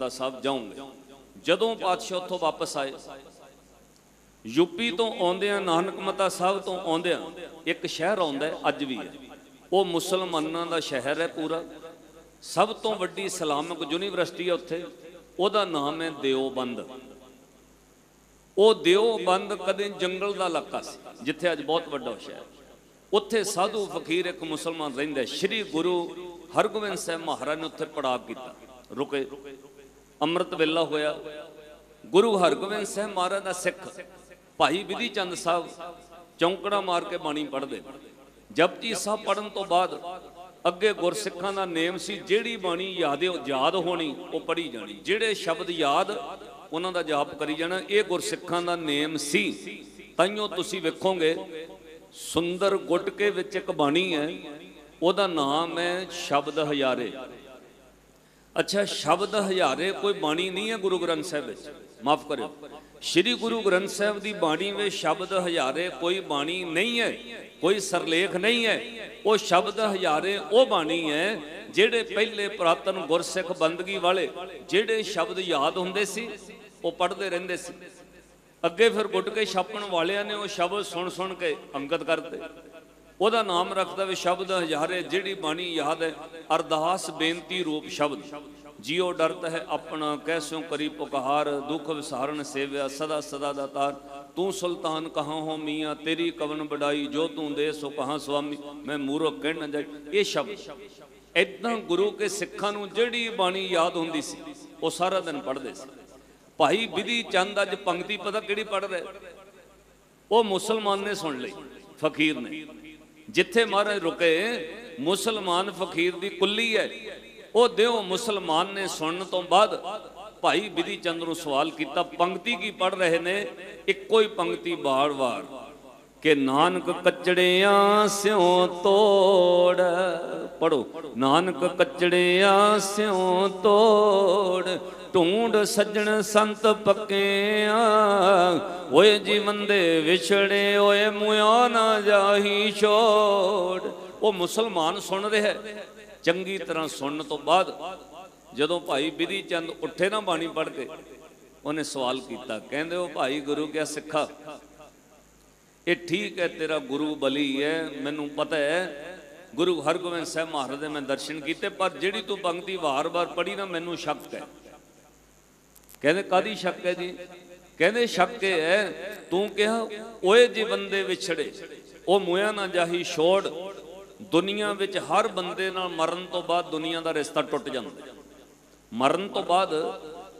ਦਾ ਸਾਹਿਬ ਜਾਉਂਗੇ। ਜਦੋਂ ਪਾਤਸ਼ਾਹ ਉੱਥੋਂ ਵਾਪਸ ਆਏ ਯੂਪੀ ਤੋਂ ਆਉਂਦਿਆਂ, ਨਾਨਕ ਮਤਾ ਸਾਹਿਬ ਤੋਂ ਆਉਂਦਿਆਂ ਇੱਕ ਸ਼ਹਿਰ ਆਉਂਦਾ ਅੱਜ ਵੀ ਹੈ। ਉਹ ਮੁਸਲਮਾਨਾਂ ਦਾ ਸ਼ਹਿਰ ਹੈ ਪੂਰਾ। ਸਭ ਤੋਂ ਵੱਡੀ ਇਸਲਾਮਿਕ ਯੂਨੀਵਰਸਿਟੀ ਹੈ ਉੱਥੇ। ਉਹਦਾ ਨਾਮ ਹੈ ਦਿਓਬੰਦ। ਉਹ ਦਿਓਬੰਦ ਕਦੇ ਜੰਗਲ ਦਾ ਇਲਾਕਾ ਸੀ, ਜਿੱਥੇ ਅੱਜ ਬਹੁਤ ਵੱਡਾ ਸ਼ਹਿਰ ਉੱਥੇ ਸਾਧੂ ਫਕੀਰ ਇੱਕ ਮੁਸਲਮਾਨ ਰਹਿੰਦਾ ਸ਼੍ਰੀ ਗੁਰੂ ਹਰਗੋਬਿੰਦ ਸਾਹਿਬ ਮਹਾਰਾਜ ਨੇ ਉੱਥੇ ਪੜਾਅ ਕੀਤਾ। ਰੁਕੇ। ਅੰਮ੍ਰਿਤ ਵੇਲਾ ਹੋਇਆ। ਗੁਰੂ ਹਰਗੋਬਿੰਦ ਸਾਹਿਬ ਮਹਾਰਾਜ ਦਾ ਸਿੱਖ ਭਾਈ ਵਿਧੀ ਚੰਦ ਸਾਹਿਬ ਚੌਂਕੜਾ ਮਾਰ ਕੇ ਬਾਣੀ ਪੜ੍ਹਦੇ। ਜਪਜੀ ਸਾਹਿਬ ਪੜਨ ਤੋਂ ਬਾਅਦ ਅੱਗੇ ਗੁਰਸਿੱਖਾਂ ਦਾ ਨੇਮ ਸੀ, ਜਿਹੜੀ ਬਾਣੀ ਯਾਦ ਯਾਦ ਹੋਣੀ, ਉਹ ਪੜ੍ਹੀ ਜਾਣੀ। ਜਿਹੜੇ ਸ਼ਬਦ ਯਾਦ, ਉਹਨਾਂ ਦਾ ਜਾਪ ਕਰੀ ਜਾਣਾ। ਇਹ ਗੁਰਸਿੱਖਾਂ ਦਾ ਨੇਮ ਸੀ। ਤਾਈਓ ਤੁਸੀਂ ਵੇਖੋਗੇ, ਸੁੰਦਰ ਗੁਟਕੇ ਵਿੱਚ ਇੱਕ ਬਾਣੀ ਹੈ, ਉਹਦਾ ਨਾਮ ਹੈ ਸ਼ਬਦ ਹਜ਼ਾਰੇ। ਅੱਛਾ, ਸ਼ਬਦ ਹਜ਼ਾਰੇ ਕੋਈ ਬਾਣੀ ਨਹੀਂ ਹੈ ਗੁਰੂ ਗ੍ਰੰਥ ਸਾਹਿਬ ਵਿੱਚ। ਮਾਫ ਕਰਿਓ। ਸ੍ਰੀ ਗੁਰੂ ਗ੍ਰੰਥ ਸਾਹਿਬ ਦੀ ਬਾਣੀ ਵਿੱਚ ਸ਼ਬਦ ਹਜ਼ਾਰੇ ਕੋਈ ਬਾਣੀ ਨਹੀਂ ਹੈ, ਕੋਈ ਸਰਲੇਖ ਨਹੀਂ ਹੈ। ਉਹ ਸ਼ਬਦ ਹਜ਼ਾਰੇ ਉਹ ਬਾਣੀ ਹੈ ਜਿਹੜੇ ਪਹਿਲੇ ਪ੍ਰਾਤਨ ਗੁਰਸਿੱਖ ਬੰਦਗੀ ਵਾਲੇ ਜਿਹੜੇ ਸ਼ਬਦ ਯਾਦ ਹੁੰਦੇ ਸੀ, ਉਹ ਪੜ੍ਹਦੇ ਰਹਿੰਦੇ ਸੀ। ਅੱਗੇ ਫਿਰ ਗੁੱਟ ਕੇ ਛਾਪਣ ਵਾਲਿਆਂ ਨੇ ਉਹ ਸ਼ਬਦ ਸੁਣ ਸੁਣ ਕੇ ਅੰਗਤ ਕਰਤੇ ਉਹਦਾ ਨਾਮ ਰੱਖਦਾ ਵੀ ਸ਼ਬਦ ਹਜ਼ਾਰੇ, ਜਿਹੜੀ ਬਾਣੀ ਯਾਦ ਹੈ, ਅਰਦਾਸ ਬੇਨਤੀ ਰੂਪ ਸ਼ਬਦ। ਜਿਉ ਡਰਤ ਹੈ ਆਪਣਾ ਕੈਸਿਓ ਕਰੀ ਪੁਕਾਰ, ਦੁਖ ਵਿਸਾਰਨ ਸੇਵਿਆ, ਸਦਾ ਸਦਾ ਦਾਤਾਰ ਤੂੰ ਸੁਲਤਾਨ ਕਹਾਂ ਹੋ ਮੀਆਂ, ਤੇਰੀ ਕਵਨ ਬੜਾਈ ਜੋ ਤੂੰ ਦੇ ਸੋ ਕਹਾਂ ਸੁਆਮੀ, ਮੈਂ ਮੂਰਖ ਕਹਿਣ ਨਾ ਜਾਈ। ਇਹ ਸ਼ਬਦ। ਇਦਾਂ ਗੁਰੂ ਕੇ ਸਿੱਖਾਂ ਨੂੰ ਜਿਹੜੀ ਬਾਣੀ ਯਾਦ ਹੁੰਦੀ ਸੀ, ਉਹ ਸਾਰਾ ਦਿਨ ਪੜ੍ਹਦੇ ਸੀ। ਭਾਈ ਵਿਧੀ ਚੰਦ ਅੱਜ ਪੰਕਤੀ ਪਤਾ ਕਿਹੜੀ ਪੜ੍ਹ ਰਿਹਾ? ਉਹ ਮੁਸਲਮਾਨ ਨੇ ਸੁਣ ਲਈ, ਫਕੀਰ ਨੇ। ਜਿੱਥੇ ਮਹਾਰਾਜ ਰੁਕੇ, ਮੁਸਲਮਾਨ ਫਕੀਰ ਦੀ ਕੁੱਲੀ ਹੈ। ਉਹ ਦਿਓ ਮੁਸਲਮਾਨ ਨੇ ਸੁਣਨ ਤੋਂ ਬਾਅਦ ਭਾਈ ਵਿਧੀ ਚੰਦ ਨੂੰ ਸਵਾਲ ਕੀਤਾ, ਪੰਕਤੀ ਕੀ ਪੜ ਰਹੇ ਨੇ? ਇੱਕੋ ਹੀ ਪੰਕਤੀ ਬਾਰ-ਬਾਰ ਕਿ ਨਾਨਕ ਕੱਚੜਿਆਂ ਸਿਉ ਤੋੜ ਪੜੋ ਨਾਨਕ ਕੱਚੜਿਆਂ ਸਿਉ ਤੋੜ ਢੂੰਡ ਸੱਜਣ ਸੰਤ ਪੱਕਿਆਂ, ਓਏ ਜੀਵਨ ਦੇ ਵਿਛੜੇ, ਓਏ ਮੁਆ ਨਾ ਜਾਹੀ ਛੋੜ। ਉਹ ਮੁਸਲਮਾਨ ਸੁਣ ਰਿਹਾ ਚੰਗੀ ਤਰ੍ਹਾਂ ਸੁਣਨ ਤੋਂ ਬਾਅਦ ਜਦੋਂ ਭਾਈ ਬਿਧੀ ਚੰਦ ਉੱਠੇ ਨਾ ਬਾਣੀ ਪੜ੍ਹ ਕੇ, ਉਹਨੇ ਸਵਾਲ ਕੀਤਾ, ਕਹਿੰਦੇ ਉਹ ਭਾਈ ਗੁਰੂ ਕਿਆ ਸਿੱਖਾ? ਇਹ ਠੀਕ ਹੈ, ਤੇਰਾ ਗੁਰੂ ਬਲੀ ਹੈ, ਮੈਨੂੰ ਪਤਾ ਹੈ, ਗੁਰੂ ਹਰਗੋਬਿੰਦ ਸਾਹਿਬ ਮਹਾਰਾਜ ਦੇ ਮੈਂ ਦਰਸ਼ਨ ਕੀਤੇ, ਪਰ ਜਿਹੜੀ ਤੂੰ ਪੰਕਤੀ ਵਾਰ-ਵਾਰ ਪੜ੍ਹੀ ਨਾ, ਮੈਨੂੰ ਸ਼ੱਕ ਹੈ। ਕਹਿੰਦੇ ਕਾਦੀ ਸ਼ੱਕ ਹੈ ਜੀ? ਕਹਿੰਦੇ, ਸ਼ੱਕ ਇਹ ਹੈ, ਤੂੰ ਕਿਹਾ, ਓਏ ਜੀ ਬੰਦੇ ਵਿਛੜੇ, ਉਹ ਮੋਇਆ ਨਾ ਜਾਹੀ ਛੋੜ, ਦੁਨੀਆ ਵਿੱਚ ਹਰ ਬੰਦੇ ਨਾਲ ਮਰਨ ਤੋਂ ਬਾਅਦ ਦੁਨੀਆ ਦਾ ਰਿਸ਼ਤਾ ਟੁੱਟ ਜਾਂਦਾ ਮਰਨ ਤੋਂ ਬਾਅਦ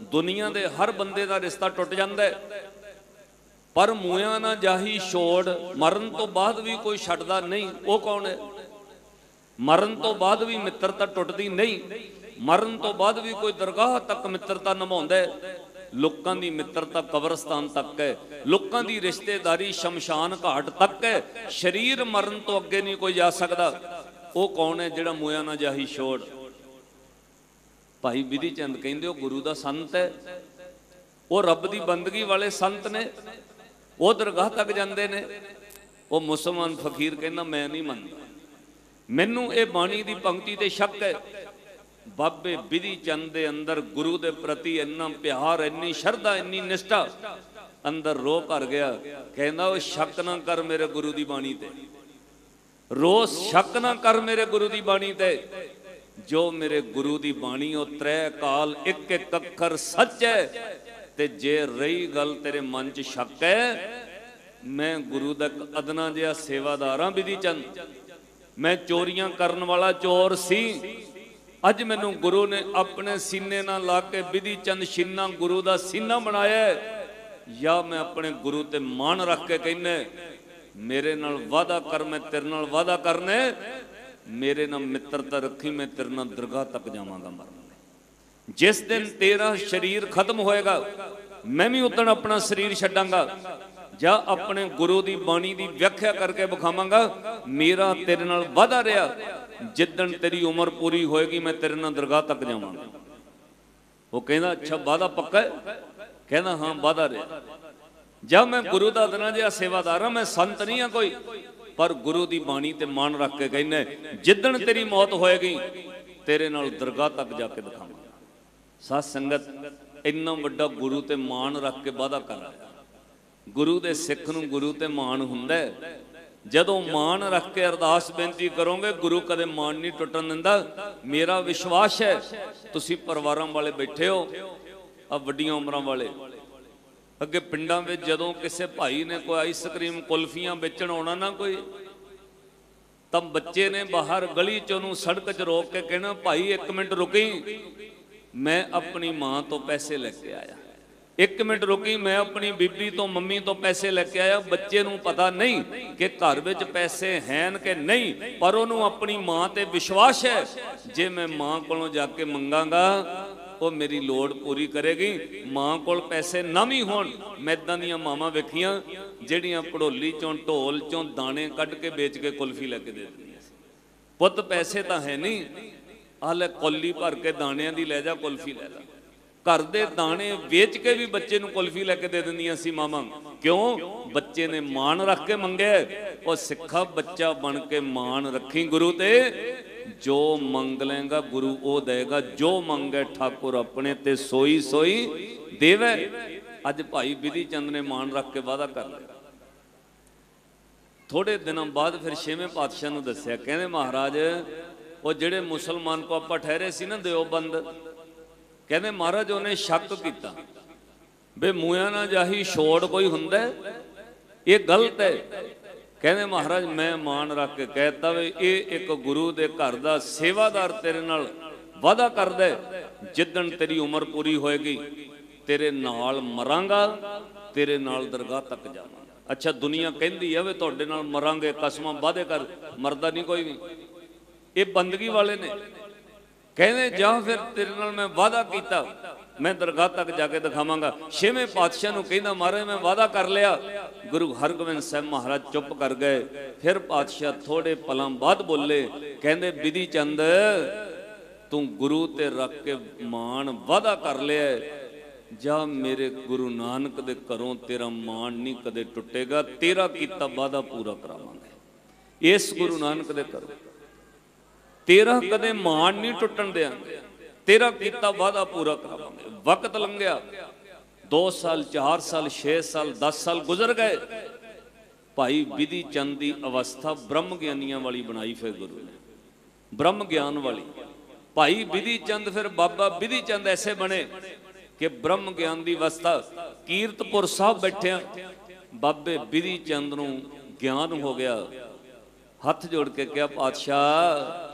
ਦੁਨੀਆ ਦੇ ਹਰ ਬੰਦੇ ਦਾ ਰਿਸ਼ਤਾ ਟੁੱਟ ਜਾਂਦਾ ਹੈ। ਪਰ ਮੋਇਆ ਨਾ ਜਾਹੀ ਛੋੜ, ਮਰਨ ਤੋਂ ਬਾਅਦ ਵੀ ਕੋਈ ਛੱਡਦਾ ਨਹੀਂ, ਉਹ ਕੌਣ ਹੈ? ਮਰਨ ਤੋਂ ਬਾਅਦ ਵੀ ਮਿੱਤਰਤਾ ਟੁੱਟਦੀ ਨਹੀਂ। ਮਰਨ ਤੋਂ ਬਾਅਦ ਵੀ ਕੋਈ ਦਰਗਾਹ ਤੱਕ ਮਿੱਤਰਤਾ ਨਿਭਾਉਂਦਾ ਹੈ। ਲੋਕਾਂ ਦੀ ਮਿੱਤਰਤਾ ਕਬਰਸਤਾਨ ਤੱਕ ਹੈ। ਲੋਕਾਂ ਦੀ ਰਿਸ਼ਤੇਦਾਰੀ ਸ਼ਮਸ਼ਾਨ ਘਾਟ ਤੱਕ ਹੈ। ਸਰੀਰ ਮਰਨ ਤੋਂ ਅੱਗੇ ਨਹੀਂ ਕੋਈ ਜਾ ਸਕਦਾ। ਉਹ ਕੌਣ ਹੈ ਜਿਹੜਾ ਮੋਇਆ ਨਾ ਜਾਹੀ ਛੋੜ? ਭਾਈ ਵਿਧੀ ਚੰਦ ਕਹਿੰਦੇ, ਉਹ ਗੁਰੂ ਦਾ ਸੰਤ ਹੈ। ਉਹ ਰੱਬ ਦੀ ਬੰਦਗੀ ਵਾਲੇ ਸੰਤ ਨੇ। ਉਹ ਦਰਗਾਹ ਤੱਕ ਜਾਂਦੇ ਨੇ। ਉਹ ਮੁਸਲਮਾਨ ਫਕੀਰ ਕਹਿੰਦਾ, ਮੈਂ ਨਹੀਂ ਮੰਨਦਾ। ਮੈਨੂੰ ਇਹ ਬਾਣੀ ਦੀ ਪੰਕਤੀ ਤੇ ਸ਼ੱਕ ਹੈ। ਬਾਬੇ ਵਿਧੀ ਚੰਦ ਦੇ ਅੰਦਰ ਗੁਰੂ ਦੇ ਪ੍ਰਤੀ ਇੰਨਾ ਪਿਆਰ, ਇੰਨੀ ਸ਼ਰਧਾ, ਇੰਨੀ ਨਿਸ਼ਠਾ, ਅੰਦਰ ਰੋ ਭਰ ਗਿਆ। ਕਹਿੰਦਾ ਉਹ ਸ਼ੱਕ ਨਾ ਕਰ ਮੇਰੇ ਗੁਰੂ ਦੀ ਬਾਣੀ ਤੇ। ਰੋਸ ਸ਼ੱਕ ਨਾ ਕਰ ਮੇਰੇ ਗੁਰੂ ਦੀ ਬਾਣੀ ਤੇ। ਜੋ ਮੇਰੇ ਗੁਰੂ ਦੀ ਬਾਣੀ, ਉਹ ਤ੍ਰੈ ਕਾਲ ਇੱਕ ਇੱਕ ਅੱਖਰ ਸੱਚ ਹੈ। ਤੇ ਜੇ ਰਹੀ ਗੱਲ ਤੇਰੇ ਮਨ 'ਚ ਸ਼ੱਕ ਹੈ, ਮੈਂ ਗੁਰੂ ਦਾ ਇੱਕ ਅਦਨਾ ਜਿਹਾ ਸੇਵਾਦਾਰ ਹਾਂ ਵਿਧੀ ਚੰਦ। ਮੈਂ ਚੋਰੀਆਂ ਕਰਨ ਵਾਲਾ ਚੋਰ ਸੀ। ਅੱਜ ਮੈਨੂੰ ਗੁਰੂ ਨੇ ਆਪਣੇ ਸੀਨੇ ਨਾਲ ਲਾ ਕੇ ਵਿਧੀ ਚੰਦ ਛਿੰਨਾ ਗੁਰੂ ਦਾ ਸੀਨਾ ਬਣਾਇਆ ਜਾਂ ਮੈਂ ਆਪਣੇ ਗੁਰੂ ਤੇ ਮਾਣ ਰੱਖ ਕੇ ਕਹਿੰਨੇ ਮੇਰੇ ਨਾਲ ਵਾਅਦਾ ਕਰ, ਮੈਂ ਤੇਰੇ ਨਾਲ ਵਾਅਦਾ ਕਰਨੇ ਮੇਰੇ ਨਾਲ ਮਿੱਤਰਤਾ ਰੱਖੀ, ਮੈਂ ਤੇਰੇ ਨਾਲ ਦਰਗਾਹ ਤੱਕ ਜਾਵਾਂਗਾ ਮਰਨ ਜਿਸ ਦਿਨ ਤੇਰਾ ਸਰੀਰ ਖਤਮ ਹੋਏਗਾ, ਮੈਂ ਵੀ ਉਦੋਂ ਆਪਣਾ ਸਰੀਰ ਛੱਡਾਂਗਾ। ਜਾਂ ਆਪਣੇ ਗੁਰੂ ਦੀ ਬਾਣੀ ਦੀ ਵਿਆਖਿਆ ਕਰਕੇ ਵਿਖਾਵਾਂਗਾ, ਮੇਰਾ ਤੇਰੇ ਨਾਲ ਵਾਅਦਾ ਰਿਹਾ। ਜਿੱਦਣ ਤੇਰੀ ਉਮਰ ਪੂਰੀ ਹੋਏਗੀ, ਮੈਂ ਤੇਰੇ ਨਾਲ ਦਰਗਾਹ ਤੱਕ ਜਾਵਾਂਗਾ। ਉਹ ਕਹਿੰਦਾ, ਅੱਛਾ, ਵਾਅਦਾ ਪੱਕਾ ਹੈ? ਕਹਿੰਦਾ, ਹਾਂ, ਵਾਅਦਾ ਰਿਹਾ। ਜਦ ਮੈਂ ਗੁਰੂ ਦਾ ਅਦਨਾ ਜਿਹਾ ਸੇਵਾਦਾਰ ਹਾਂ, ਮੈਂ ਸੰਤ ਨਹੀਂ ਹਾਂ ਕੋਈ। ਪਰ ਗੁਰੂ ਦੀ ਬਾਣੀ ਤੇ ਮਾਣ ਰੱਖ ਕੇ ਕਹਿੰਦਾ, ਜਿੱਦਣ ਤੇਰੀ ਮੌਤ ਹੋਏਗੀ, ਤੇਰੇ ਨਾਲ ਦਰਗਾਹ ਤੱਕ ਜਾ ਕੇ ਦਿਖਾਵਾਂਗਾ। ਸਾਧ ਸੰਗਤ, ਇੰਨਾ ਵੱਡਾ ਗੁਰੂ ਤੇ ਮਾਣ ਰੱਖ ਕੇ ਵਾਦਾ ਕਰ ਰਿਹਾ। ਗੁਰੂ ਦੇ ਸਿੱਖ ਨੂੰ ਗੁਰੂ ਤੇ ਮਾਣ ਹੁੰਦਾ ਹੈ। ਜਦੋਂ ਮਾਣ ਰੱਖ ਕੇ ਅਰਦਾਸ ਬੇਨਤੀ ਕਰੋਗੇ, ਗੁਰੂ ਕਦੇ ਮਾਣ ਨਹੀਂ ਟੁੱਟਣ ਦਿੰਦਾ। ਮੇਰਾ ਵਿਸ਼ਵਾਸ ਹੈ, ਤੁਸੀਂ ਪਰਿਵਾਰਾਂ ਵਾਲੇ ਬੈਠੇ ਹੋ ਆ ਵੱਡੀਆਂ ਉਮਰਾਂ ਵਾਲੇ। ਅੱਗੇ ਪਿੰਡਾਂ ਵਿੱਚ ਜਦੋਂ ਕਿਸੇ ਭਾਈ ਨੇ ਕੋਈ ਆਈਸਕ੍ਰੀਮ ਕੁਲਫੀਆਂ ਵੇਚਣ ਆਉਣਾ ਨਾ ਕੋਈ, ਤਾਂ ਬੱਚੇ ਨੇ ਬਾਹਰ ਗਲੀ ਚ ਉਹਨੂੰ ਸੜਕ 'ਚ ਰੋਕ ਕੇ ਕਹਿਣਾ, ਭਾਈ 1 ਮਿੰਟ ਰੁਕੀ। ਮੈਂ ਆਪਣੀ ਮਾਂ ਤੋਂ ਪੈਸੇ ਲੈ ਕੇ ਆਇਆ। ਇੱਕ ਮਿੰਟ ਰੁਕੀ, ਮੈਂ ਆਪਣੀ ਬੀਬੀ ਤੋਂ, ਮੰਮੀ ਤੋਂ ਪੈਸੇ ਲੈ ਕੇ ਆਇਆ। ਬੱਚੇ ਨੂੰ ਪਤਾ ਨਹੀਂ ਕਿ ਘਰ ਵਿੱਚ ਪੈਸੇ ਹਨ ਕਿ ਨਹੀਂ, ਪਰ ਉਹਨੂੰ ਆਪਣੀ ਮਾਂ ਤੇ ਵਿਸ਼ਵਾਸ ਹੈ। ਜੇ ਮੈਂ ਮਾਂ ਕੋਲੋਂ ਜਾ ਕੇ ਮੰਗਾਂਗਾ, ਉਹ ਮੇਰੀ ਲੋੜ ਪੂਰੀ ਕਰੇਗੀ। ਮਾਂ ਕੋਲ ਪੈਸੇ ਨਾ ਵੀ ਹੋਣ, ਮੈਂ ਇਦਾਂ ਦੀਆਂ ਮਾਵਾਂ ਵੇਖੀਆਂ, ਜਿਹੜੀਆਂ ਪੜੋਲੀ ਚੋਂ, ਢੋਲ ਚੋਂ ਦਾਣੇ ਕੱਢ ਕੇ ਵੇਚ ਕੇ ਕੁਲਫੀ ਲੈ ਕੇ ਦੇ ਦਿੰਦੀਆਂ ਪੁੱਤ, ਪੈਸੇ ਤਾਂ ਹੈ ਨਹੀਂ। ਆਹ ਕੋਲੀ ਭਰ ਕੇ ਦਾਣਿਆਂ ਦੀ ਲੈ ਜਾ, ਕੁਲਫੀ ਲੈ ਲੈ। ਘਰ ਦੇ ਦਾਣੇ ਵੇਚ ਕੇ ਵੀ ਬੱਚੇ ਨੂੰ ਕੁਲਫੀ ਲੈ ਕੇ ਦੇ ਦਿੰਦੀਆਂ ਸੀ ਮਾਮਾ। ਕਿਉਂ? ਬੱਚੇ ਨੇ ਮਾਣ ਰੱਖ ਕੇ ਮੰਗਿਆ। ਉਹ ਸਿੱਖਾ ਬੱਚਾ ਬਣ ਕੇ ਮਾਣ ਰੱਖੀ ਗੁਰੂ ਤੇ। ਜੋ ਮੰਗ ਲੇਗਾ ਗੁਰੂ ਉਹ ਦੇਗਾ। ਜੋ ਮੰਗੇ ਠਾਕੁਰ ਆਪਣੇ ਤੇ ਸੋਈ ਸੋਈ ਦੇਵੇ। ਅੱਜ ਭਾਈ ਵਿਧੀ ਚੰਦ ਨੇ ਮਾਣ ਰੱਖ ਕੇ ਵਾਅਦਾ ਕਰ ਲਿਆ। ਥੋੜੇ ਦਿਨਾਂ ਬਾਅਦ ਫਿਰ ਛੇਵੇਂ ਪਾਤਸ਼ਾਹ ਨੂੰ ਦੱਸਿਆ। ਕਹਿੰਦੇ ਮਹਾਰਾਜ, ਉਹ ਜਿਹੜੇ ਮੁਸਲਮਾਨ ਕੋ ਆਪਾਂ ਠਹਿਰੇ ਸੀ ਨਾ ਦਿਓਬੰਦ ਕਹਿੰਦੇ ਮਹਾਰਾਜ ਉਹਨੇ ਸ਼ੱਕ ਕੀਤਾ। ਬੇ ਮੂਆਂ ਨਾ ਜਾਹੀ ਛੋੜ ਕੋਈ ਹੁੰਦਾ ਇਹ ਗਲਤ ਹੈ। ਕਹਿੰਦੇ ਮਹਾਰਾਜ, ਮੈਂ ਮਾਣ ਰੱਖ ਕੇ ਕਹਿਤਾ ਵੀ ਇਹ ਇੱਕ ਗੁਰੂ ਦੇ ਘਰ ਦਾ ਸੇਵਾਦਾਰ ਤੇਰੇ ਨਾਲ ਵਾਦਾ ਕਰਦਾ ਜਿੱਦਣ ਤੇਰੀ ਉਮਰ ਪੂਰੀ ਹੋਏਗੀ, ਤੇਰੇ ਨਾਲ ਮਰਾਂਗਾ, ਤੇਰੇ ਨਾਲ ਦਰਗਾਹ ਤੱਕ ਜਾਵਾਂਗਾ। ਅੱਛਾ, ਦੁਨੀਆ ਕਹਿੰਦੀ ਹੈ ਵੀ ਤੁਹਾਡੇ ਨਾਲ ਮਰਾਂਗੇ, ਕਸਮਾਂ ਵਾਅਦੇ ਕਰ, ਮਰਦਾ ਨਹੀਂ ਕੋਈ ਵੀ। ਇਹ ਬੰਦਗੀ ਵਾਲੇ ਨੇ। ਕਹਿੰਦੇ ਜਾਂ ਫਿਰ ਤੇਰੇ ਨਾਲ ਮੈਂ ਵਾਅਦਾ ਕੀਤਾ, ਮੈਂ ਦਰਗਾਹ ਤੱਕ ਜਾ ਕੇ ਦਿਖਾਵਾਂਗਾ। ਛੇਵੇਂ ਪਾਤਸ਼ਾਹ ਨੂੰ ਕਹਿੰਦਾ, ਮਹਾਰਾਜ, ਮੈਂ ਵਾਅਦਾ ਕਰ ਲਿਆ। ਗੁਰੂ ਹਰਗੋਬਿੰਦ ਸਾਹਿਬ ਮਹਾਰਾਜ ਚੁੱਪ ਕਰ ਗਏ। ਫਿਰ ਪਾਤਸ਼ਾਹ ਥੋੜੇ ਪਲਾਂ ਬਾਅਦ ਬੋਲੇ, ਕਹਿੰਦੇ, ਵਿਧੀ ਚੰਦ, ਤੂੰ ਗੁਰੂ ਤੇ ਰੱਖ ਕੇ ਮਾਣ ਵਾਅਦਾ ਕਰ ਲਿਆ ਹੈ। ਜਾਂ ਮੇਰੇ ਗੁਰੂ ਨਾਨਕ ਦੇ ਘਰੋਂ ਤੇਰਾ ਮਾਣ ਨਹੀਂ ਕਦੇ ਟੁੱਟੇਗਾ, ਤੇਰਾ ਕੀਤਾ ਵਾਅਦਾ ਪੂਰਾ ਕਰਾਵਾਂਗੇ। ਇਸ ਗੁਰੂ ਨਾਨਕ ਦੇ ਘਰੋਂ। ਤੇਰਾ ਕਦੇ ਮਾਣ ਨਹੀਂ ਟੁੱਟਣ ਦਿਆਂਗੇ ਤੇਰਾ ਕੀਤਾ ਵਾਅਦਾ ਪੂਰਾ ਕਰਾਵਾਂਗੇ। ਵਕਤ ਲੰਘਿਆ। 2 ਸਾਲ 4 ਸਾਲ 6 ਸਾਲ 10 ਸਾਲ ਗੁਜ਼ਰ ਗਏ। ਭਾਈ ਵਿਧੀ ਚੰਦ ਦੀ ਅਵਸਥਾ ਬ੍ਰਹਮ ਗਿਆਨੀਆਂ ਵਾਲੀ ਬਣਾਈ ਫਿਰ ਗੁਰੂ ਨੇ। ਬ੍ਰਹਮ ਗਿਆਨ ਵਾਲੀ। ਭਾਈ ਵਿਧੀ ਚੰਦ ਫਿਰ ਬਾਬਾ ਵਿਧੀ ਚੰਦ ਐਸੇ ਬਣੇ ਕਿ ਬ੍ਰਹਮ ਗਿਆਨ ਦੀ ਅਵਸਥਾ ਕੀਰਤਪੁਰ ਸਾਹਿਬ ਬੈਠਿਆ ਬਾਬੇ ਵਿਧੀ ਚੰਦ ਨੂੰ ਗਿਆਨ ਹੋ ਗਿਆ। ਹੱਥ ਜੋੜ ਕੇ ਕਿਹਾ, ਪਾਤਸ਼ਾਹ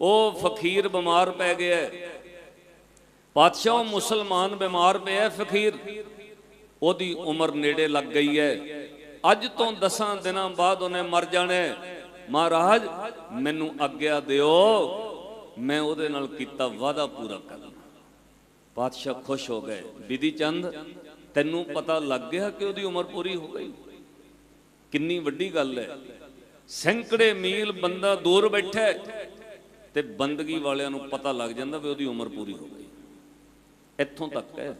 ਉਹ ਫਕੀਰ ਬਿਮਾਰ ਪੈ ਗਿਆ ਪਾਤਸ਼ਾਹ ਉਹ ਮੁਸਲਮਾਨ ਬਿਮਾਰ ਪਿਆ ਫਕੀਰ। ਉਹਦੀ ਉਮਰ ਨੇੜੇ ਲੱਗ ਗਈ ਹੈ। ਅੱਜ ਤੋਂ 10 ਦਿਨਾਂ ਬਾਅਦ ਉਹਨੇ ਮਰ ਜਾਣਾ ਮਹਾਰਾਜ, ਮੈਨੂੰ ਆਗਿਆ ਦਿਓ। ਮੈਂ ਉਹਦੇ ਨਾਲ ਕੀਤਾ ਵਾਅਦਾ ਪੂਰਾ ਕਰਨਾ। ਪਾਤਸ਼ਾਹ ਖੁਸ਼ ਹੋ ਗਏ। ਵਿਧੀ ਚੰਦ, ਤੈਨੂੰ ਪਤਾ ਲੱਗ ਗਿਆ ਕਿ ਉਹਦੀ ਉਮਰ ਪੂਰੀ ਹੋ ਗਈ? ਕਿੰਨੀ ਵੱਡੀ ਗੱਲ ਹੈ। ਸੈਂਕੜੇ ਮੀਲ ਬੰਦਾ ਦੂਰ ਬੈਠਾ ਹੈ। ਤੇ ਬੰਦਗੀ ਵਾਲਿਆਂ ਨੂੰ ਪਤਾ ਲੱਗ ਜਾਂਦਾ ਵੀ ਉਹਦੀ ਉਮਰ ਪੂਰੀ ਹੋ ਗਈ। ਇੱਥੋਂ ਤੱਕ ਹੈ।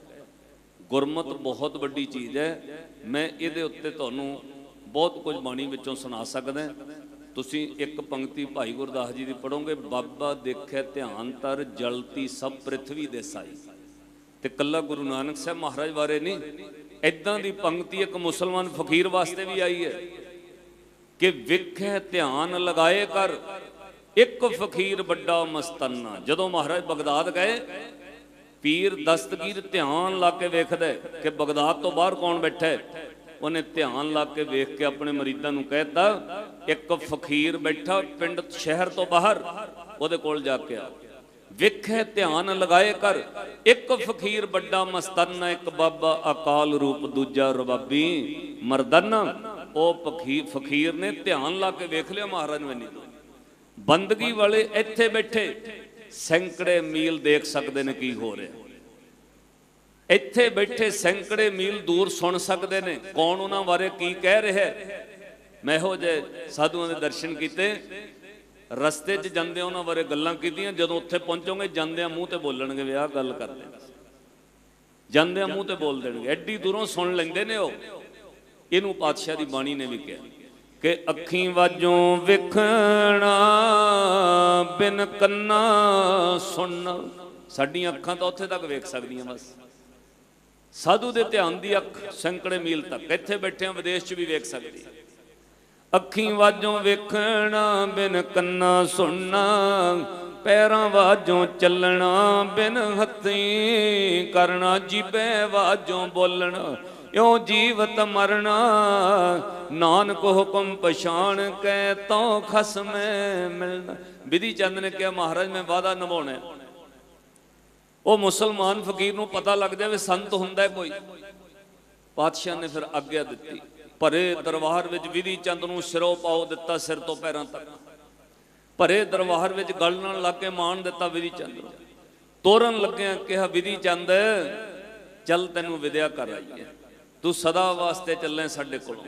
ਗੁਰਮਤ ਬਹੁਤ ਵੱਡੀ ਚੀਜ਼ ਹੈ। ਮੈਂ ਇਹਦੇ ਉੱਤੇ ਤੁਹਾਨੂੰ ਬਹੁਤ ਕੁਝ ਬਾਣੀ ਵਿੱਚੋਂ ਸੁਣਾ ਸਕਦਾ ਤੁਸੀਂ ਇੱਕ ਪੰਕਤੀ ਭਾਈ ਗੁਰਦਾਸ ਜੀ ਦੀ ਪੜੋਗੇ ਬਾਬਾ ਦੇਖੇ ਧਿਆਨ ਤਰ ਜਲਤੀ ਸਭ ਪ੍ਰithvi ਦੇ ਸਾਈ। ਤੇ ਕੱਲਾ ਗੁਰੂ ਨਾਨਕ ਸਾਹਿਬ ਮਹਾਰਾਜ ਬਾਰੇ ਨਹੀਂ ਐਦਾਂ ਦੀ ਪੰਕਤੀ ਇੱਕ ਮੁਸਲਮਾਨ ਫਕੀਰ ਵਾਸਤੇ ਵੀ ਆਈ ਹੈ ਕਿ ਵਿਖੇ ਧਿਆਨ ਲਗਾਏ ਕਰ ਇੱਕ ਫਕੀਰ ਵੱਡਾ ਮਸਤਨਾ ਜਦੋਂ ਮਹਾਰਾਜ ਬਗਦਾਦ ਗਏ, ਪੀਰ ਦਸਤਗੀਰ ਧਿਆਨ ਲਾ ਕੇ ਵੇਖਦਾ ਕਿ ਬਗਦਾਦ ਤੋਂ ਬਾਹਰ ਕੌਣ ਬੈਠਾ ਹੈ। ਉਹਨੇ ਧਿਆਨ ਲਾ ਕੇ ਵੇਖ ਕੇ ਆਪਣੇ ਮਰੀਦਾਂ ਨੂੰ ਕਹਿਤਾ, ਇੱਕ ਫਕੀਰ ਬੈਠਾ ਪਿੰਡ ਸ਼ਹਿਰ ਤੋਂ ਬਾਹਰ, ਉਹਦੇ ਕੋਲ ਜਾ ਕੇ ਆ। ਵਿਖੇ, ਧਿਆਨ ਲਗਾਏ ਕਰ, ਇੱਕ ਫਕੀਰ ਵੱਡਾ ਮਸਤਨ ਇੱਕ ਬਾਬਾ ਅਕਾਲ ਰੂਪ, ਦੂਜਾ ਰਬਾਬੀ ਮਰਦਨ ਉਹ ਫਕੀਰ ਨੇ ਧਿਆਨ ਲਾ ਕੇ ਵੇਖ ਲਿਆ ਮਹਾਰਾਜ ਨੂੰ ਇੰਨੀ ਬੰਦਗੀ ਵਾਲੇ ਇੱਥੇ ਬੈਠੇ ਸੈਂਕੜੇ ਮੀਲ ਦੇਖ ਸਕਦੇ ਨੇ ਕੀ ਹੋ ਰਿਹਾ। ਇੱਥੇ ਬੈਠੇ ਸੈਂਕੜੇ ਮੀਲ ਦੂਰ ਸੁਣ ਸਕਦੇ ਨੇ ਕੌਣ ਉਹਨਾਂ ਬਾਰੇ ਕੀ ਕਹਿ ਰਿਹਾ। ਹੈ ਮੈਂ ਇਹੋ ਜੇ ਸਾਧੂਆਂ ਦੇ ਦਰਸ਼ਨ ਕੀਤੇ। ਰਸਤੇ 'ਚ ਜਾਂਦੇ ਉਹਨਾਂ ਬਾਰੇ ਗੱਲਾਂ ਕੀਤੀਆਂ। ਜਦੋਂ ਉੱਥੇ ਪਹੁੰਚੋਗੇ, ਜਾਂਦਿਆਂ ਮੂੰਹ ਤੇ ਬੋਲਣਗੇ ਵੀ ਆਹ ਗੱਲ ਕਰਦੇ ਨੇ। ਜਾਂਦਿਆਂ ਮੂੰਹ ਤੇ ਬੋਲ ਦੇਣਗੇ। ਐਡੀ ਦੂਰੋਂ ਸੁਣ ਲੈਂਦੇ ਨੇ ਉਹ। ਇਹਨੂੰ ਪਾਤਸ਼ਾਹ ਦੀ ਬਾਣੀ ਨੇ ਵੀ ਕਿਹਾ। ਕਿ ਅੱਖੀਂ ਵਾਜੋਂ ਵੇਖਣਾ, ਬਿਨ ਕੰਨਾ ਸੁਣਨਾ। ਸਾਡੀਆਂ ਅੱਖਾਂ ਤਾਂ ਉੱਥੇ ਤੱਕ ਵੇਖ ਸਕਦੀਆਂ ਬਸ। ਸਾਧੂ ਦੇ ਧਿਆਨ ਦੀ ਅੱਖ ਸੈਂਕੜੇ ਮੀਲ ਤੱਕ, ਇੱਥੇ ਬੈਠੇ ਵਿਦੇਸ਼ 'ਚ ਵੀ ਵੇਖ ਸਕਦੀ ਹੈ। ਅੱਖੀਂ ਵਾਜੋਂ ਵੇਖਣਾ, ਬਿਨ ਕੰਨਾਂ ਸੁਣਨਾ, ਪੈਰਾਂ ਵਾਜੋਂ ਚੱਲਣਾ, ਬਿਨ ਹੱਥੀਂ ਕਰਨਾ ਜੀਬੇ ਵਾਜੋਂ ਬੋਲਣਾ। ਇਉ ਜੀਵਤ ਮਰਨਾ, ਨਾਨਕ ਹੁਕਮ ਪਛਾਣ ਕੇ ਤੋ ਖਸਮੇ ਮਿਲਣਾ। ਵਿਧੀ ਚੰਦ ਨੇ ਕਿਹਾ, ਮਹਾਰਾਜ, ਮੈਂ ਵਾਦਾ ਨਿਭਾਉਣਾ ਉਹ ਮੁਸਲਮਾਨ ਫਕੀਰ ਨੂੰ ਪਤਾ ਲੱਗ ਜਾਵੇ, ਸੰਤ ਹੁੰਦਾ ਹੈ ਕੋਈ। ਪਾਤਸ਼ਾਹ ਨੇ ਫਿਰ ਆਗਿਆ ਦਿੱਤੀ। ਭਰੇ ਦਰਬਾਰ ਵਿੱਚ ਵਿਧੀ ਚੰਦ ਨੂੰ ਸਿਰੋਂ ਪਾਉ ਦਿੱਤਾ, ਸਿਰ ਤੋਂ ਪੈਰਾਂ ਤੱਕ। ਭਰੇ ਦਰਬਾਰ ਵਿੱਚ ਗਲ ਨਾਲ ਲਾ ਕੇ ਮਾਣ ਦਿੱਤਾ ਵਿਧੀ ਚੰਦ ਤੋਰਨ ਲੱਗਿਆ ਕਿਹਾ, ਵਿਧੀ ਚੰਦ, ਚੱਲ ਤੈਨੂੰ ਵਿਦਿਆ ਕਰ ਆਈਏ। ਤੂੰ ਸਦਾ ਵਾਸਤੇ ਚੱਲੇ ਸਾਡੇ ਕੋਲੋਂ।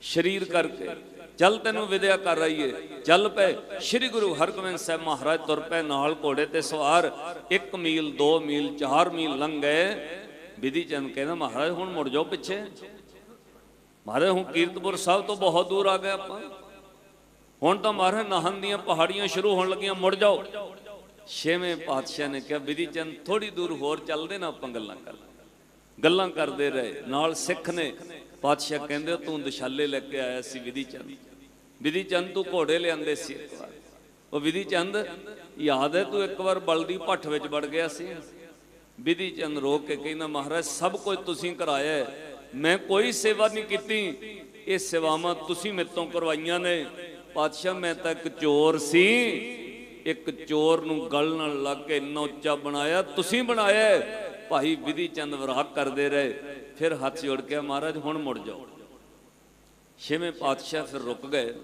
ਸ਼ਰੀਰ ਕਰਕੇ। ਚੱਲ ਤੈਨੂੰ ਵਿਦਿਆ ਕਰ ਆਈਏ। ਚੱਲ ਪਏ। ਸ੍ਰੀ ਗੁਰੂ ਹਰਗੋਬਿੰਦ ਸਾਹਿਬ ਮਹਾਰਾਜ ਤੁਰ ਪਏ ਨਾਲ ਘੋੜੇ ਤੇ ਸਵਾਰ। 1 ਮੀਲ 2 ਮੀਲ 4 ਮੀਲ ਲੰਘ ਗਏ। ਵਿਧੀ ਚੰਦ ਕਹਿੰਦਾ, ਮਹਾਰਾਜ, ਹੁਣ ਮੁੜ ਜਾਓ ਪਿੱਛੇ। ਮਹਾਰਾਜ, ਹੁਣ ਕੀਰਤਪੁਰ ਸਾਹਿਬ ਤੋਂ ਬਹੁਤ ਦੂਰ ਆ ਗਏ ਆਪਾਂ। ਹੁਣ ਤਾਂ ਮਹਾਰਾਜ ਨਾਹਨ ਦੀਆਂ ਪਹਾੜੀਆਂ ਸ਼ੁਰੂ ਹੋਣ ਲੱਗੀਆਂ, ਮੁੜ ਜਾਓ। ਛੇਵੇਂ ਪਾਤਸ਼ਾਹ ਨੇ ਕਿਹਾ, ਵਿਧੀ ਚੰਦ ਥੋੜੀ ਦੂਰ ਹੋਰ ਚੱਲਦੇ ਨਾ ਆਪਾਂ ਗੱਲਾਂ ਕਰ ਗੱਲਾਂ ਕਰਦੇ ਰਹੇ। ਨਾਲ ਸਿੱਖ ਨੇ ਪਾਤਸ਼ਾਹ ਕਹਿੰਦੇ, ਤੂੰ ਦਸ਼ਾਲੇ ਲੈ ਕੇ ਆਇਆ ਸੀ ਵਿਧੀ ਚੰਦ। ਵਿਧੀ ਚੰਦ ਤੂੰ ਘੋੜੇ ਲਿਆਂਦੇ ਸੀ ਇੱਕ ਵਾਰ। ਉਹ ਵਿਧੀ ਚੰਦ, ਯਾਦ ਹੈ ਤੂੰ ਇੱਕ ਵਾਰ ਬਲਦੀ ਭੱਠ ਵਿੱਚ ਵੜ ਗਿਆ ਸੀ? ਵਿਧੀ ਚੰਦ ਰੋਕ ਕੇ ਕਹਿੰਦਾ, ਮਹਾਰਾਜ, ਸਭ ਕੁਝ ਤੁਸੀਂ ਕਰਾਇਆ ਮੈਂ ਕੋਈ ਸੇਵਾ ਨਹੀਂ ਕੀਤੀ। ਇਹ ਸੇਵਾਵਾਂ ਤੁਸੀਂ ਮੇਰੇ ਤੋਂ ਕਰਵਾਈਆਂ ਨੇ। ਪਾਤਸ਼ਾਹ, ਮੈਂ ਤਾਂ ਇੱਕ ਚੋਰ ਸੀ। ਇੱਕ ਚੋਰ ਨੂੰ ਗਲ ਨਾਲ ਲੱਗ ਕੇ ਇੰਨਾ ਉੱਚਾ ਬਣਾਇਆ। ਤੁਸੀਂ ਬਣਾਇਆ ਭਾਈ ਵਿਧੀ ਚੰਦ ਵਿਰਾਗ ਕਰਦੇ ਰਹੇ, ਫਿਰ ਹੱਥ ਜੋੜ ਕੇ ਮਹਾਰਾਜ ਹੁਣ ਮੁੜ ਜਾਓ। ਛੇਵੇਂ ਪਾਤਸ਼ਾਹ ਫਿਰ ਰੁਕ ਗਏ।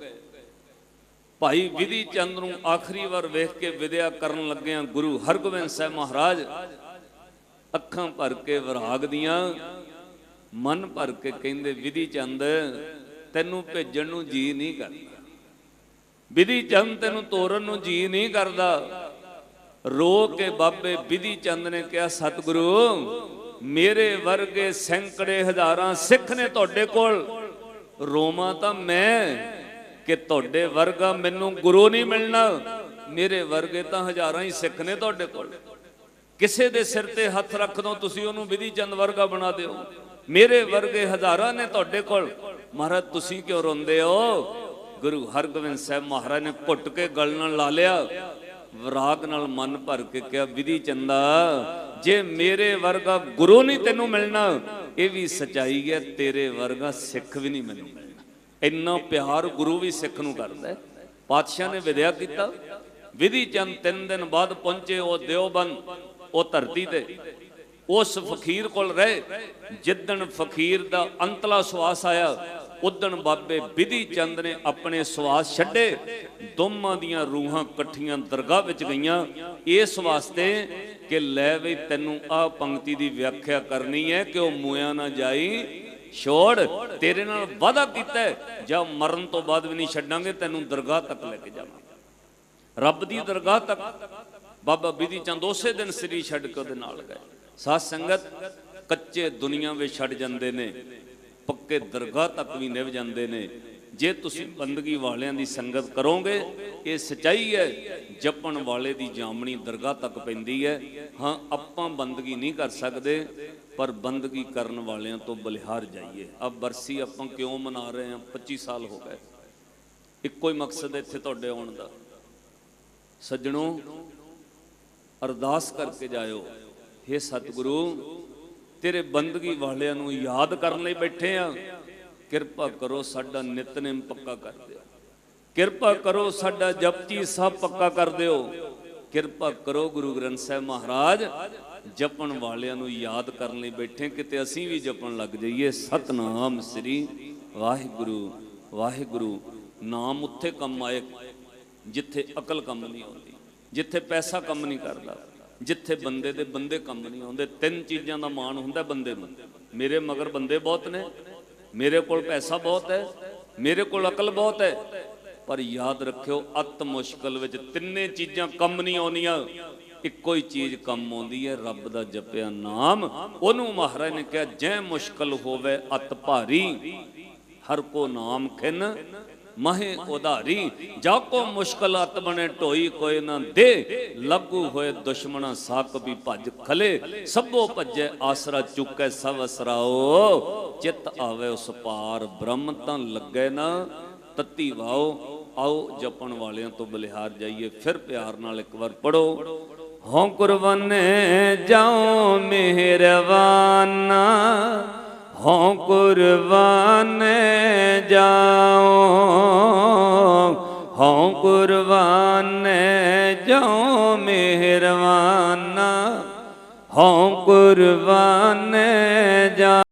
ਭਾਈ ਵਿਧੀ ਚੰਦ ਨੂੰ ਆਖਰੀ ਵਾਰ ਵੇਖ ਕੇ ਵਿਦਿਆ ਕਰਨ ਲੱਗਿਆਂ ਗੁਰੂ ਹਰਗੋਬਿੰਦ ਸਾਹਿਬ ਮਹਾਰਾਜ ਅੱਖਾਂ ਭਰ ਕੇ ਵਿਰਾਗ ਦੀਆਂ, ਮਨ ਭਰ ਕੇ ਕਹਿੰਦੇ, ਵਿਧੀ ਚੰਦ, ਤੈਨੂੰ ਭੇਜਣ ਨੂੰ ਜੀ ਨਹੀਂ ਕਰਦਾ। ਵਿਧੀ ਚੰਦ ਤੈਨੂੰ ਤੋਰਨ ਨੂੰ ਜੀ ਨਹੀਂ ਕਰਦਾ। ਰੋ ਕੇ ਬਾਬੇ ਵਿਧੀ ਚੰਦ ਨੇ ਕਿਹਾ, ਸਤਿਗੁਰੂ, ਮੇਰੇ ਵਰਗੇ ਸੈਂਕੜੇ ਹਜ਼ਾਰਾਂ ਸਿੱਖ ਨੇ ਤੁਹਾਡੇ ਕੋਲ। ਰੋਮਾ ਤਾਂ ਮੈਂ ਕਿ ਤੁਹਾਡੇ ਵਰਗਾ ਮੈਨੂੰ ਗੁਰੂ ਨਹੀਂ ਮਿਲਣਾ। ਮੇਰੇ ਵਰਗੇ ਤਾਂ ਹਜ਼ਾਰਾਂ ਹੀ ਸਿੱਖ ਨੇ ਤੁਹਾਡੇ ਕੋਲ। ਕਿਸੇ ਦੇ ਸਿਰ ਤੇ ਹੱਥ ਰੱਖ ਦੋ, ਤੁਸੀਂ ਉਹਨੂੰ ਵਿਧੀ ਚੰਦ ਵਰਗਾ ਬਣਾ ਦਿਓ। ਮੇਰੇ ਵਰਗੇ ਹਜ਼ਾਰਾਂ ਨੇ ਤੁਹਾਡੇ ਕੋਲ। ਮਹਾਰਾਜ, ਤੁਸੀਂ ਕਿਉਂ ਰੋਂਦੇ ਹੋ? ਗੁਰੂ ਹਰਗੋਬਿੰਦ ਸਾਹਿਬ ਮਹਾਰਾਜ ਨੇ ਘੁੱਟ ਕੇ ਗਲ ਨਾਲ ਲਾ ਲਿਆ। ਵਿਰਾਗ ਨਾਲ ਮਨ ਭਰ ਕੇ ਕਿਹਾ, ਵਿਧੀ ਚੰਦਾ, ਜੇ ਮੇਰੇ ਵਰਗਾ ਗੁਰੂ ਨਹੀਂ ਤੈਨੂੰ ਮਿਲਣਾ, ਇਹ ਵੀ ਸਚਾਈ ਹੈ, ਤੇਰੇ ਵਰਗਾ ਸਿੱਖ ਵੀ ਨਹੀਂ ਮੈਨੂੰ ਮਿਲਣਾ। ਇੰਨਾ ਪਿਆਰ ਗੁਰੂ ਵੀ ਸਿੱਖ ਨੂੰ ਕਰਦਾ ਪਾਤਸ਼ਾਹ ਨੇ ਵਿਦਿਆ ਕੀਤਾ। ਵਿਧੀ ਚੰਦ ਤਿੰਨ ਦਿਨ ਬਾਅਦ ਪਹੁੰਚੇ, ਉਹ ਦਿਓਬੰਦ, ਉਹ ਧਰਤੀ ਤੇ। ਉਸ ਫਕੀਰ ਕੋਲ ਰਹੇ। ਜਿੱਦਣ ਫਕੀਰ ਦਾ ਅੰਤਲਾ ਸਵਾਸ ਆਇਆ ਉਦਣ ਬਾਬੇ ਵਿਧੀ ਚੰਦ ਨੇ ਆਪਣੇ ਸਵਾਸ ਛੱਡੇ, ਦੋਮਾਂ ਦੀਆਂ ਰੂਹਾਂ ਇਕੱਠੀਆਂ ਦਰਗਾਹ ਵਿੱਚ ਗਈਆਂ। ਇਸ ਵਾਸਤੇ ਕਿ ਲੈ ਵੀ ਤੈਨੂੰ ਆਹ ਪੰਕਤੀ ਦੀ ਵਿਆਖਿਆ ਕਰਨੀ ਹੈ ਕਿ ਉਹ ਮੂਇਆ ਨਾ ਜਾਈ। ਛੋੜ, ਤੇਰੇ ਨਾਲ ਵਾਅਦਾ ਕੀਤਾ ਜਾਂ ਮਰਨ ਤੋਂ ਬਾਅਦ ਵੀ ਨਹੀਂ ਛੱਡਾਂਗੇ, ਤੈਨੂੰ ਦਰਗਾਹ ਤੱਕ ਲੈ ਕੇ ਜਾਵਾਂਗੇ। ਰੱਬ ਦੀ ਦਰਗਾਹ ਤੱਕ ਬਾਬਾ ਬਿਧੀ ਚੰਦ ਉਸੇ ਦਿਨ ਸ੍ਰੀ ਛੱਡ ਕੇ ਉਹਦੇ ਨਾਲ ਗਏ। ਸਾਧ ਸੰਗਤ ਕੱਚੇ ਦੁਨੀਆ ਵਿੱਚ ਛੱਡ ਜਾਂਦੇ ਨੇ। ਪੱਕੇ ਦਰਗਾਹ ਤੱਕ ਵੀ ਨਿਭ ਜਾਂਦੇ ਨੇ। ਜੇ ਤੁਸੀਂ ਬੰਦਗੀ ਵਾਲਿਆਂ ਦੀ ਸੰਗਤ ਕਰੋਗੇ, ਇਹ ਸਚਾਈ ਹੈ, ਜਪਣ ਵਾਲੇ ਦੀ ਜਾਮਣੀ ਦਰਗਾਹ ਤੱਕ ਪੈਂਦੀ ਹੈ। ਹਾਂ, ਆਪਾਂ ਬੰਦਗੀ ਨਹੀਂ ਕਰ ਸਕਦੇ, ਪਰ ਬੰਦਗੀ ਕਰਨ ਵਾਲਿਆਂ ਤੋਂ ਬਲਿਹਾਰ ਜਾਈਏ। ਆ ਬਰਸੀ ਆਪਾਂ ਕਿਉਂ ਮਨਾ ਰਹੇ ਹਾਂ? 25 ਸਾਲ ਹੋ ਗਏ। ਇੱਕੋ ਹੀ ਮਕਸਦ ਇੱਥੇ ਤੁਹਾਡੇ ਆਉਣ ਦਾ। ਸੱਜਣੋ, ਅਰਦਾਸ ਕਰਕੇ ਜਾਇਓ। हे ਸਤਿਗੁਰੂ ਤੇਰੇ ਬੰਦਗੀ ਵਾਲਿਆਂ ਨੂੰ ਯਾਦ ਕਰਨ ਲਈ ਬੈਠੇ ਆ। ਕਿਰਪਾ ਕਰੋ ਸਾਡਾ ਨਿਤਨੇਮ ਪੱਕਾ ਕਰ ਦਿਓ। ਕਿਰਪਾ ਕਰੋ ਸਾਡਾ ਜਪਜੀ ਸਾਹਿਬ ਪੱਕਾ ਕਰ ਦਿਓ। ਕਿਰਪਾ ਕਰੋ ਗੁਰੂ ਗ੍ਰੰਥ ਸਾਹਿਬ ਮਹਾਰਾਜ, ਜਪਣ ਵਾਲਿਆਂ ਨੂੰ ਯਾਦ ਕਰਨ ਲਈ ਬੈਠੇ ਕਿਤੇ ਅਸੀਂ ਵੀ ਜਪਣ ਲੱਗ ਜਾਈਏ। ਸਤਨਾਮ ਸ੍ਰੀ ਵਾਹਿਗੁਰੂ ਵਾਹਿਗੁਰੂ। ਨਾਮ ਉੱਥੇ ਕੰਮ ਆਏ ਜਿੱਥੇ ਅਕਲ ਕੰਮ ਨਹੀਂ ਆਉਂਦੀ, ਜਿੱਥੇ ਪੈਸਾ ਕੰਮ ਨਹੀਂ ਕਰਦਾ। ਜਿੱਥੇ ਬੰਦੇ ਦੇ ਬੰਦੇ ਕੰਮ ਨਹੀਂ ਆਉਂਦੇ, ਤਿੰਨ ਚੀਜ਼ਾਂ ਦਾ ਮਾਣ ਹੁੰਦਾ ਬੰਦੇ ਨੂੰ। ਮੇਰੇ ਮਗਰ ਬੰਦੇ ਬਹੁਤ ਨੇ, ਮੇਰੇ ਕੋਲ ਪੈਸਾ ਬਹੁਤ ਹੈ, ਮੇਰੇ ਕੋਲ ਅਕਲ ਬਹੁਤ ਹੈ, ਪਰ ਯਾਦ ਰੱਖਿਓ, ਅਤ ਮੁਸ਼ਕਲ ਵਿੱਚ ਤਿੰਨੇ ਚੀਜ਼ਾਂ ਕੰਮ ਨਹੀਂ ਆਉਂਦੀਆਂ। ਇੱਕੋ ਹੀ ਚੀਜ਼ ਕੰਮ ਆਉਂਦੀ ਹੈ, ਰੱਬ ਦਾ ਜਪਿਆ ਨਾਮ। ਉਹਨੂੰ ਮਹਾਰਾਜ ਨੇ ਕਿਹਾ, ਜੈ ਮੁਸ਼ਕਲ ਹੋਵੇ, ਅਤ ਭਾਰੀ। ਹਰ ਕੋ ਨਾਮ ਖਿਨ। ਮਹੇ ਉਧਾਰੀ। ਜਾ ਕੋ ਮੁਸ਼ਕਲ ਬਣੇ ਢੋਈ ਕੋਈ ਨਾ ਦੇ। ਲੱਗੂ ਹੋਏ ਦੁਸ਼ਮਣਾ ਸਾਕ ਵੀ ਭੱਜ ਖਲੇ। ਸਭੋ ਭੱਜੇ ਆਸਰਾ ਚੁੱਕੈ ਸਭ ਅਸਰਾਓ ਚਿੱਤ ਆਵੇ ਉਸ ਪਾਰ, ਬ੍ਰਹਮ ਤਾਂ ਲੱਗੇ ਨਾ। ਤਤੀ ਵਾਓ, ਆਓ ਜਪਣ ਵਾਲਿਆਂ ਤੋਂ ਬਲਿਹਾਰ ਜਾਈਏ, ਫਿਰ ਪਿਆਰ ਨਾਲ ਇੱਕ ਵਾਰ ਪੜੋ ਹਉ ਕੁਰਬਾਨੇ ਜਾਉ ਮਿਹਰਬਾਨਾ। ਹਉ ਕੁਰਬਾਨ ਜਾਉ ਹਉ ਕੁਰਬਾਨ ਜਾਉ ਮਿਹਰਬਾਨਾ ਹਉ ਕੁਰਬਾਨ ਜਾ